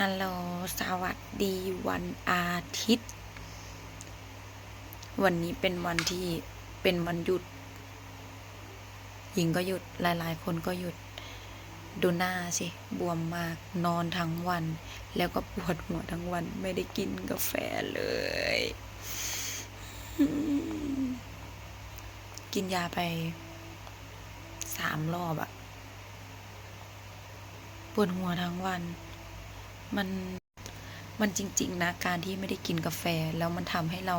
ฮัลโหล สวัสดีวันอาทิตย์ วันนี้เป็นวันที่เป็นวันหยุด หญิงก็หยุด หลายๆ คนก็หยุด ดูหน้าสิ บวมมาก นอนทั้งวัน แล้วก็ปวดหัวทั้งวัน ไม่ได้กินกาแฟเลย กินยาไปสามรอบอะปวดหัวทั้งวัน มันมันจริง ๆ นะ การที่ไม่ได้กินกาแฟ แล้วมันทำให้เรา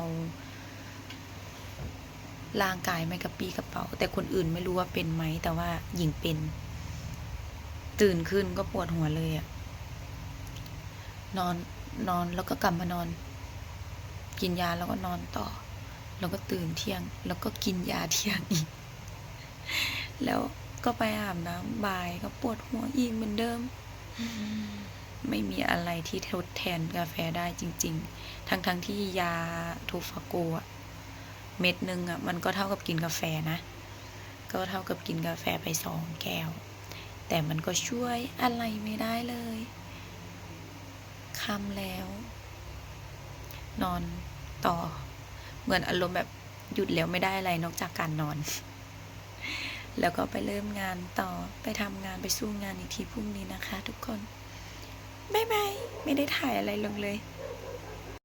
ร่างกายไม่กระปี้กระเป๋า แต่คนอื่นไม่รู้ว่าเป็นไหม แต่ว่าหญิงเป็น ตื่นขึ้นก็ปวดหัวเลยอะนอนนอนแล้วก็กลับมานอน กินยาแล้วก็นอนต่อ แล้วก็ตื่นเที่ยง แล้วก็กินยาเที่ยงอีก แล้วก็ไปอาบน้ำบ่ายก็ปวดหัวอีกเหมือนเดิม ไม่มีอะไรที่ทดแทนกาแฟได้จริง ๆ ทั้งๆทที่ยาทูฟาโกอะเม็ดหนึ่งอะมันก็เท่ากับกินกาแฟนะ ก็เท่ากับกินกาแฟไปสองแก้ว แต่มันก็ช่วยอะไรไม่ได้เลยค่ำแล้ว นอนต่อ เหมือนอารมณ์แบบหยุดแล้วไม่ได้อะไรนอกจากการนอน แล้วก็ไปเริ่มงานต่อไปทำงานไปสู้งานอีกทีพรุ่งนี้นะคะ ทุกคน บ๊ายบาย ไม่ได้ถ่ายอะไรลงเลย